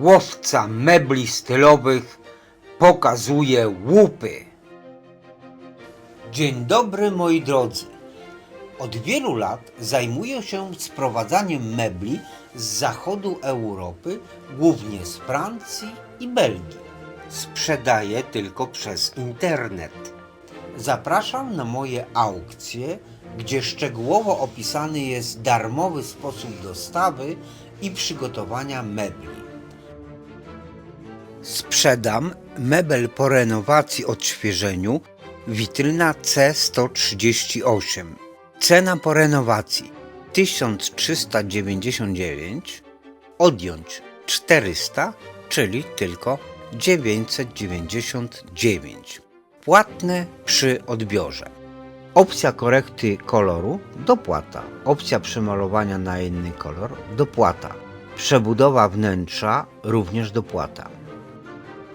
łowca mebli stylowych pokazuje łupy. Dzień dobry moi drodzy. Od wielu lat zajmuję się sprowadzaniem mebli z zachodu Europy, głównie z Francji i Belgii. Sprzedaję tylko przez internet. Zapraszam na moje aukcje, gdzie szczegółowo opisany jest darmowy sposób dostawy i przygotowania mebli. Sprzedam mebel po renowacji odświeżeniu witryna C138. Cena po renowacji 1399, odjąć 400, czyli tylko 999. Płatne przy odbiorze. Opcja korekty koloru dopłata. Opcja przemalowania na inny kolor dopłata. Przebudowa wnętrza również dopłata.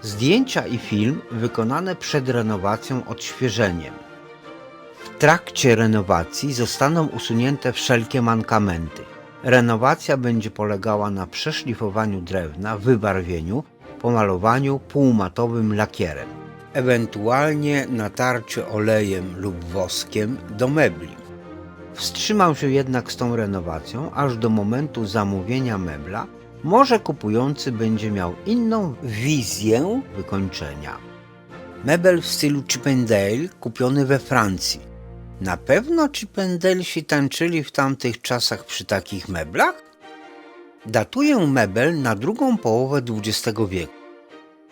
Zdjęcia i film wykonane przed renowacją odświeżeniem. W trakcie renowacji zostaną usunięte wszelkie mankamenty. Renowacja będzie polegała na przeszlifowaniu drewna, wybarwieniu, pomalowaniu półmatowym lakierem, ewentualnie natarcie olejem lub woskiem do mebli. Wstrzymał się jednak z tą renowacją aż do momentu zamówienia mebla. Może kupujący będzie miał inną wizję wykończenia. Mebel w stylu Chippendale kupiony we Francji. Na pewno Chippendalesi tańczyli w tamtych czasach przy takich meblach? Datuję mebel na drugą połowę XX wieku.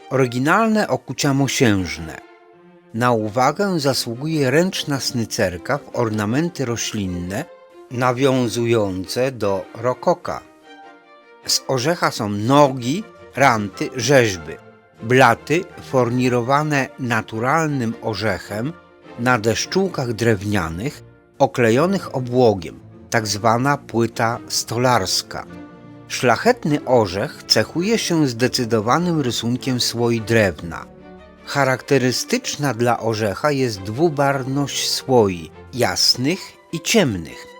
Oryginalne okucia mosiężne. Na uwagę zasługuje ręczna snycerka w ornamenty roślinne nawiązujące do rokoka. Z orzecha są nogi, ranty, rzeźby. Blaty fornirowane naturalnym orzechem na deszczułkach drewnianych oklejonych obłogiem, tak zwana płyta stolarska. Szlachetny orzech cechuje się zdecydowanym rysunkiem słoi drewna. Charakterystyczna dla orzecha jest dwubarwność słoi, jasnych i ciemnych.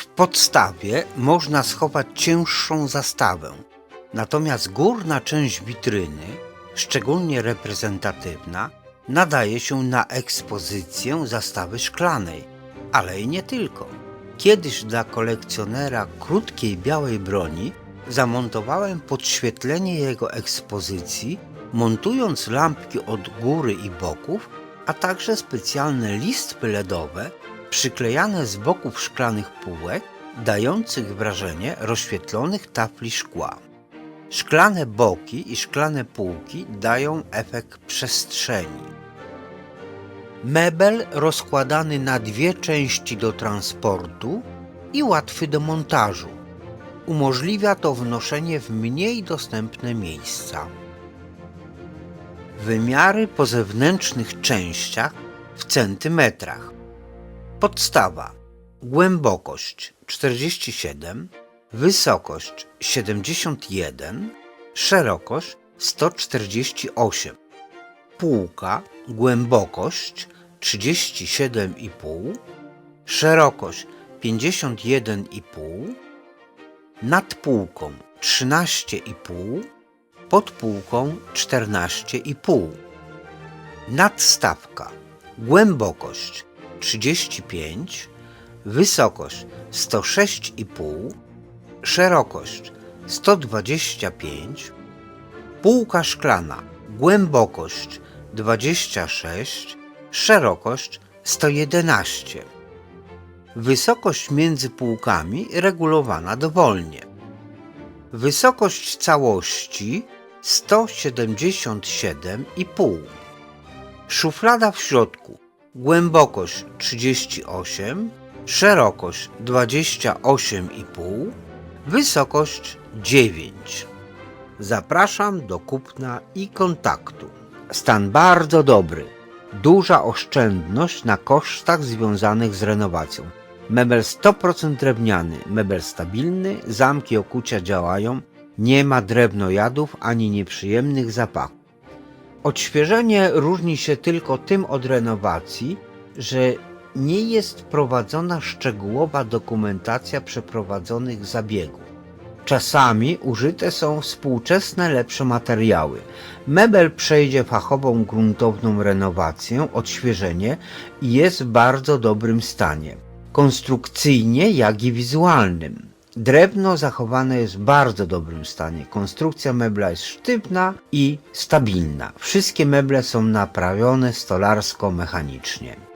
W podstawie można schować cięższą zastawę, natomiast górna część witryny, szczególnie reprezentatywna, nadaje się na ekspozycję zastawy szklanej, ale i nie tylko. Kiedyś dla kolekcjonera krótkiej białej broni zamontowałem podświetlenie jego ekspozycji, montując lampki od góry i boków, a także specjalne listwy LEDowe przyklejane z boków szklanych półek, dających wrażenie rozświetlonych tafli szkła. Szklane boki i szklane półki dają efekt przestrzeni. Mebel rozkładany na dwie części do transportu i łatwy do montażu. Umożliwia to wnoszenie w mniej dostępne miejsca. Wymiary po zewnętrznych częściach w centymetrach. Podstawa. Głębokość 47, wysokość 71, szerokość 148. Półka, głębokość 37,5, szerokość 51,5, nad półką 13,5, pod półką 14,5. Nadstawka, głębokość 35, wysokość 106,5, szerokość 125, półka szklana, głębokość 26, szerokość 111. Wysokość między półkami regulowana dowolnie. Wysokość całości 177,5. Szuflada w środku. Głębokość 38, szerokość 28,5, wysokość 9. Zapraszam do kupna i kontaktu. Stan bardzo dobry. Duża oszczędność na kosztach związanych z renowacją. Mebel 100% drewniany, mebel stabilny, zamki okucia działają, nie ma drewnojadów ani nieprzyjemnych zapachów. Odświeżenie różni się tylko tym od renowacji, że nie jest prowadzona szczegółowa dokumentacja przeprowadzonych zabiegów. Czasami użyte są współczesne, lepsze materiały. Mebel przejdzie fachową, gruntowną renowację, odświeżenie i jest w bardzo dobrym stanie. Konstrukcyjnie, jak i wizualnym. Drewno zachowane jest w bardzo dobrym stanie. Konstrukcja mebla jest sztywna i stabilna. Wszystkie meble są naprawione stolarsko-mechanicznie.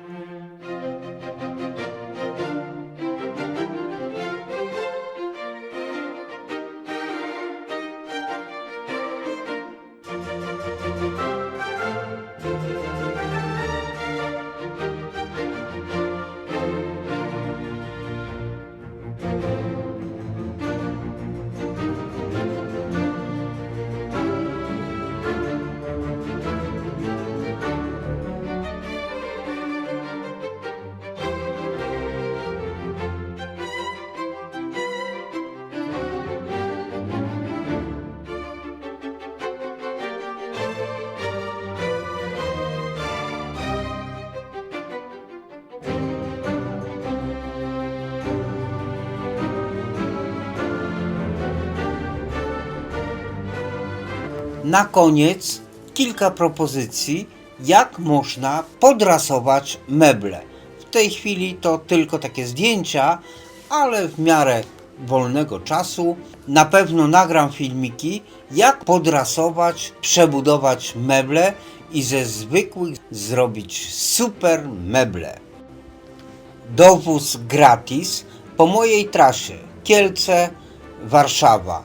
Na koniec kilka propozycji, jak można podrasować meble. W tej chwili to tylko takie zdjęcia, ale w miarę wolnego czasu na pewno nagram filmiki, jak podrasować, przebudować meble i ze zwykłych zrobić super meble. Dowóz gratis po mojej trasie Kielce, Warszawa,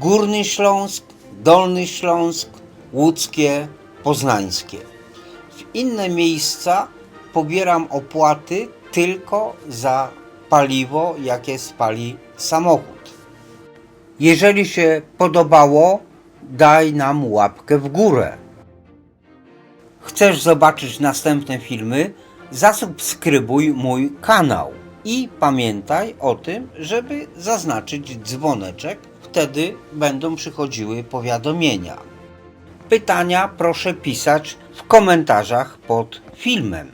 Górny Śląsk, Dolny Śląsk, Łódzkie, Poznańskie. W inne miejsca pobieram opłaty tylko za paliwo, jakie spali samochód. Jeżeli się podobało, daj nam łapkę w górę. Chcesz zobaczyć następne filmy? Zasubskrybuj mój kanał i pamiętaj o tym, żeby zaznaczyć dzwoneczek, wtedy będą przychodziły powiadomienia. Pytania proszę pisać w komentarzach pod filmem.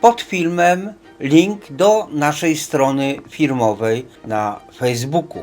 Pod filmem link do naszej strony firmowej na Facebooku.